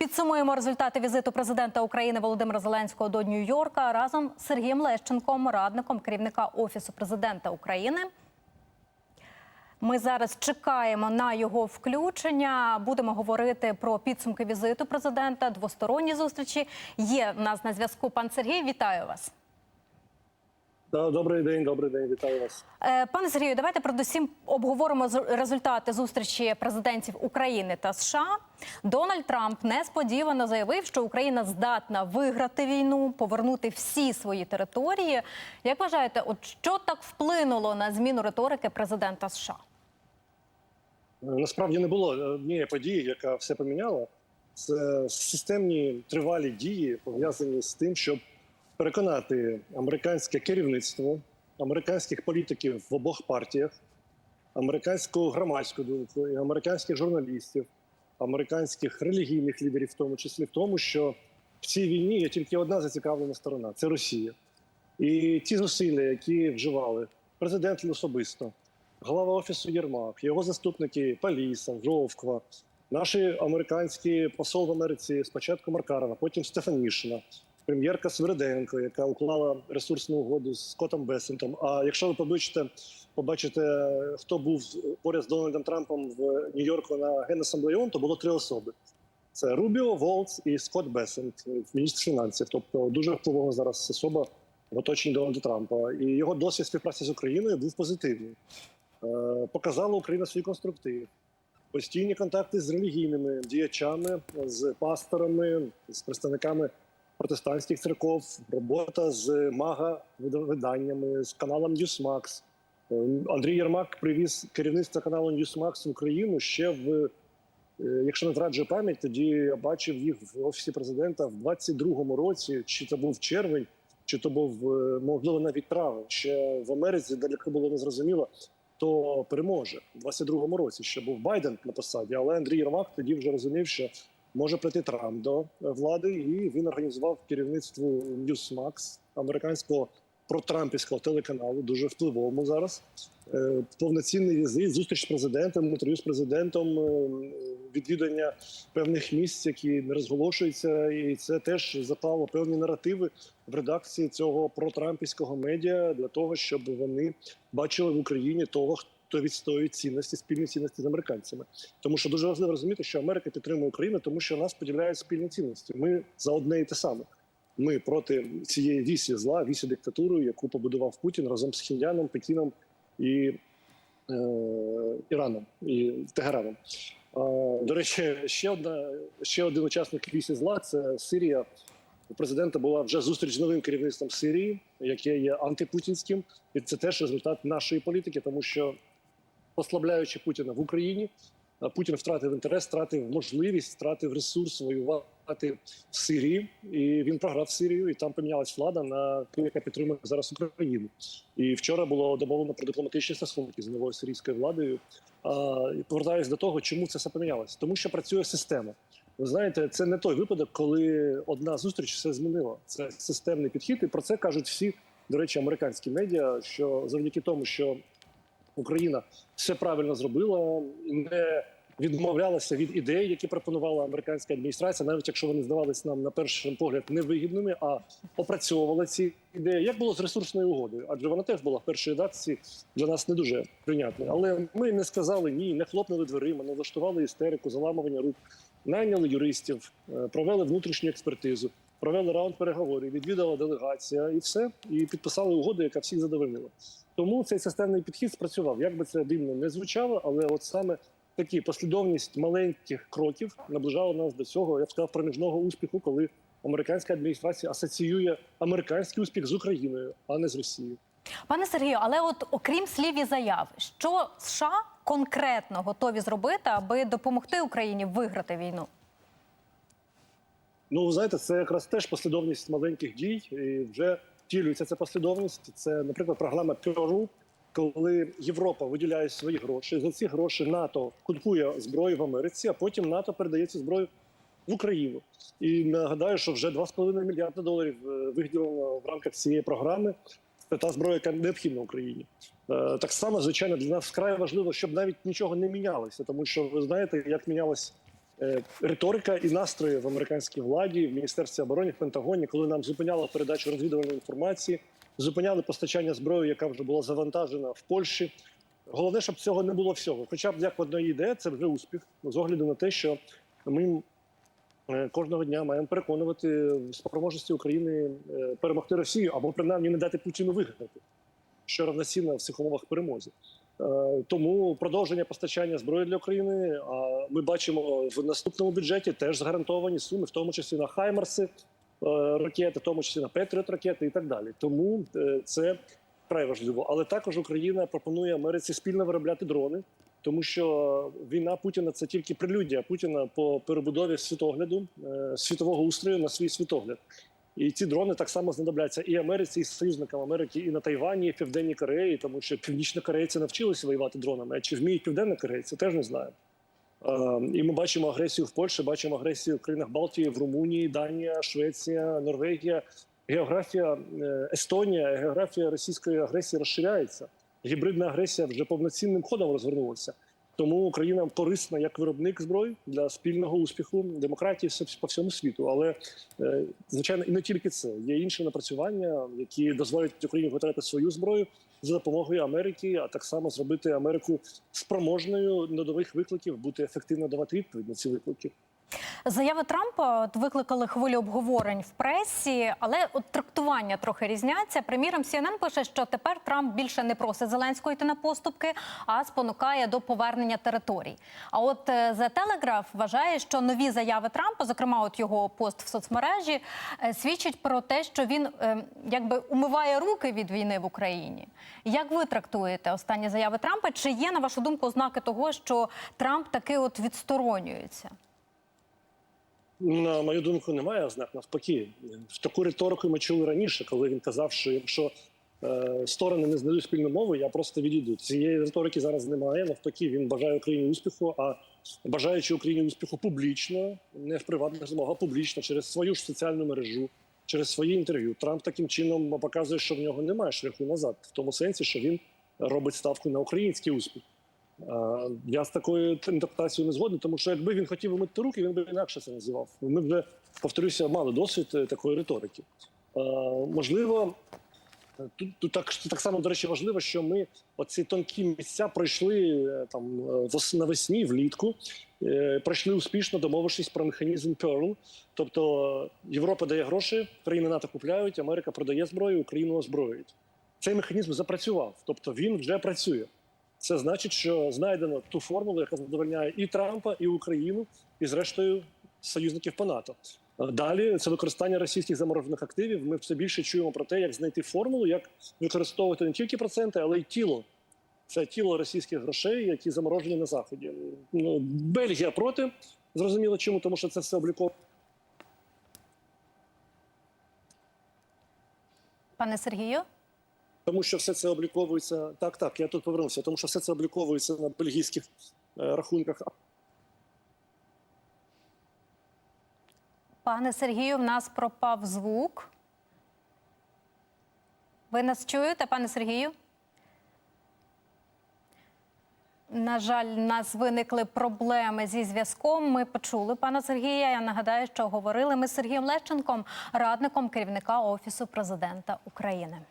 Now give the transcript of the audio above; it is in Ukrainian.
Підсумуємо результати візиту президента України Володимира Зеленського до Нью-Йорка разом з Сергієм Лещенком, радником керівника офісу президента України. Ми зараз чекаємо на його включення. Будемо говорити про підсумки візиту президента, двосторонні зустрічі. Є в нас на зв'язку пан Сергій. Вітаю вас. Добрий день, добрий день, вітаю вас. Е, Пане Сергію, давайте передусім обговоримо результати зустрічі президентів України та США. Дональд Трамп несподівано заявив, що Україна здатна виграти війну, повернути всі свої території. Як вважаєте, от що так вплинуло на зміну риторики президента США? Е, Насправді не було однієї події, яка все поміняла. Це системні тривалі дії пов'язані з тим, щоб переконати американське керівництво, американських політиків в обох партіях, американську громадську думку і американських журналістів, американських релігійних лідерів, в тому числі в тому, що в цій війні є тільки одна зацікавлена сторона це Росія. І ті зусилля, які вживали президент особисто, голова офісу Єрмак, його заступники Паліса, Жовква, наші американські посол в Америці спочатку Маркарова, потім Стефанішина, прем'єрка Свириденко, яка уклала ресурсну угоду з Скоттом Бесентом. А якщо ви побачите, побачите, хто був поряд з Дональдом Трампом в Нью-Йорку на генасамблеї то було три особи. Це Рубіо, Волц і Скотт Бесент, міністр фінансів. Тобто дуже впливова зараз особа в оточенні Дональда Трампа. І його досвід співпраці з Україною був позитивний. Е, Показала Україна свій конструктив. Постійні контакти з релігійними діячами, з пасторами, з представниками протестантських церков, робота з мага виданнями, з каналом Newsmax. Е, Андрій Єрмак привіз керівництво каналу Newsmax в Україну ще в Е, Якщо не зраджує пам'ять, тоді я бачив їх в офісі президента в 22-му році. Чи це був червень, чи то був е, можливо навіть травень. Ще в Америці далеко було незрозуміло, хто переможе в 22-му році. Ще був Байден на посаді, але Андрій Єрмак тоді вже розумів, що може прийти Трамп до влади, і він організував керівництво Newsmax, американського протрампівського телеканалу, дуже впливовому зараз. Е, Повноцінний візит, зустріч з президентом, інтерв'ю з президентом, е, відвідання певних місць, які не розголошуються, і це теж запало певні наративи в редакції цього протрампівського медіа для того, щоб вони бачили в Україні того, хто відстоює цінності, спільні цінності з американцями. Тому що дуже важливо розуміти, що Америка підтримує Україну, тому що нас поділяють спільні цінності. Ми за одне і те саме. Ми проти цієї вісі зла, вісі диктатури, яку побудував Путін разом з Хіндяном, Пекіном і е, Іраном і Тегераном. А, До речі, ще одна ще один учасник вісі зла це Сирія. У президента була вже зустріч з новим керівництвом Сирії, яке є антипутінським, і це теж результат нашої політики, тому що послабляючи Путіна в Україні, а Путін втратив інтерес, втратив можливість, втратив ресурс воювати в Сирії, і він програв Сирію, і там помінялась влада на ту, яка підтримує зараз Україну. І вчора було домовлено про дипломатичні стосунки з новою сирійською владою. Повертаюсь до того, чому це все помінялось, тому що працює система. Ви знаєте, це не той випадок, коли одна зустріч все змінила. Це системний підхід, і про це кажуть всі, до речі, американські медіа. Що завдяки тому, що Україна все правильно зробила, не відмовлялася від ідей, які пропонувала американська адміністрація, навіть якщо вони здавалися нам на перший погляд невигідними, а опрацьовувала ці ідеї. Як було з ресурсною угодою? Адже вона теж була в першій редакції для нас не дуже прийнятною. Але ми не сказали ні, не хлопнули дверима, не влаштували істерику, заламування рук, найняли юристів, е, провели внутрішню експертизу. Провели раунд переговорів, відвідала делегація і все, і підписали угоду, яка всіх задовольнила. Тому цей системний підхід спрацював. Як би це дивно не звучало, але от саме такі послідовність маленьких кроків наближала нас до цього, я б сказав, проміжного успіху, коли американська адміністрація асоціює американський успіх з Україною, а не з Росією. Пане Сергію, але от окрім слів і заяв, що США конкретно готові зробити, аби допомогти Україні виграти війну? Ну, знаєте, це якраз теж послідовність маленьких дій, і вже втілюється ця послідовність. Це, наприклад, програма Перу, коли Європа виділяє свої гроші. За ці гроші НАТО купує зброю в Америці, а потім НАТО передає цю зброю в Україну. І нагадаю, що вже 2,5 мільярда доларів е, виділено в рамках цієї програми. Це та зброя, яка необхідна Україні. Е, Так само, звичайно, для нас вкрай важливо, щоб навіть нічого не мінялося, тому що ви знаєте, як мінялась риторика і настрої в американській владі, в міністерстві оборони, в Пентагоні, коли нам зупиняли передачу розвідувальної інформації, зупиняли постачання зброї, яка вже була завантажена в Польщі. Головне, щоб цього не було всього. Хоча б як одної ідеї, це вже успіх з огляду на те, що ми е, кожного дня маємо переконувати в спроможності України е, перемогти Росію або принаймні не дати Путіну виграти, що равноцінно в цих умовах перемозі. Е, Тому продовження постачання зброї для України. А ми бачимо в наступному бюджеті теж згарантовані суми, в тому числі на Хаймерси е, ракети, в тому числі на Петріот ракети і так далі. Тому е, це вкрай важливо. Але також Україна пропонує Америці спільно виробляти дрони, тому що війна Путіна це тільки прелюдія Путіна по перебудові світогляду світового устрою на свій світогляд. І ці дрони так само знадобляться і Америці, і союзникам Америки, і на Тайвані, і Південній Кореї, тому що північнокорейці навчилися воювати дронами. А чи вміють південнокорейці, теж не знаю. І ми бачимо агресію в Польщі, бачимо агресію в країнах Балтії, в Румунії, Данія, Швеція, Норвегія. Географія е, Естонія, географія російської агресії розширяється. Гібридна агресія вже повноцінним ходом розвернулася. Тому Україна корисна як виробник зброї для спільного успіху демократії по всьому світу. Але е, звичайно, і не тільки це є інші напрацювання, які дозволять Україні витратити свою зброю за допомогою Америки, а так само зробити Америку спроможною до нових викликів, бути ефективно давати відповідь на ці виклики. Заяви Трампа от викликали хвилю обговорень в пресі, але от трактування трохи різняться. Приміром, CNN пише, що тепер Трамп більше не просить Зеленського йти на поступки, а спонукає до повернення територій. А от е, The Telegraph вважає, що нові заяви Трампа, зокрема, от його пост в соцмережі, е, свідчить про те, що він е, якби умиває руки від війни в Україні. Як ви трактуєте останні заяви Трампа? Чи є на вашу думку ознаки того, що Трамп таки от відсторонюється? На мою думку, немає ознак. Навпаки, в таку риторику ми чули раніше, коли він казав, що якщо е, сторони не знайдуть спільну мову, я просто відійду. Цієї риторики зараз немає. Навпаки, він бажає Україні успіху. А бажаючи Україні успіху публічно, не в приватних розмовах, а публічно через свою ж соціальну мережу, через свої інтерв'ю. Трамп таким чином показує, що в нього немає шляху назад, в тому сенсі, що він робить ставку на український успіх. Е, Я з такою інтерпретацією не згоден, тому що якби він хотів вимити руки, він би інакше це називав. Ми вже повторюся, мали досвід е, такої риторики. Е, Можливо, тут, так, так само, до речі, важливо, що ми оці тонкі місця пройшли там навесні, влітку, пройшли успішно, домовившись про механізм Pearl. Тобто Європа дає гроші, країни НАТО купляють, Америка продає зброю, Україну озброюють. Цей механізм запрацював, тобто він вже працює. Це значить, що знайдено ту формулу, яка задовольняє і Трампа, і Україну, і зрештою союзників по НАТО. Далі це використання російських заморожених активів. Ми все більше чуємо про те, як знайти формулу, як використовувати не тільки проценти, але й тіло. Це тіло російських грошей, які заморожені на заході. Ну, Бельгія проти. Зрозуміло, чому, тому що це все обліково. Пане Сергію? Тому що все це обліковується так, так. Я тут повернувся, тому що все це обліковується на бельгійських е, рахунках Пане Сергію, в нас пропав звук. Ви нас чуєте, пане Сергію? На жаль, у нас виникли проблеми зі зв'язком. Ми почули пана Сергія. Я нагадаю, що говорили ми з Сергієм Лещенком, радником керівника Офісу президента України.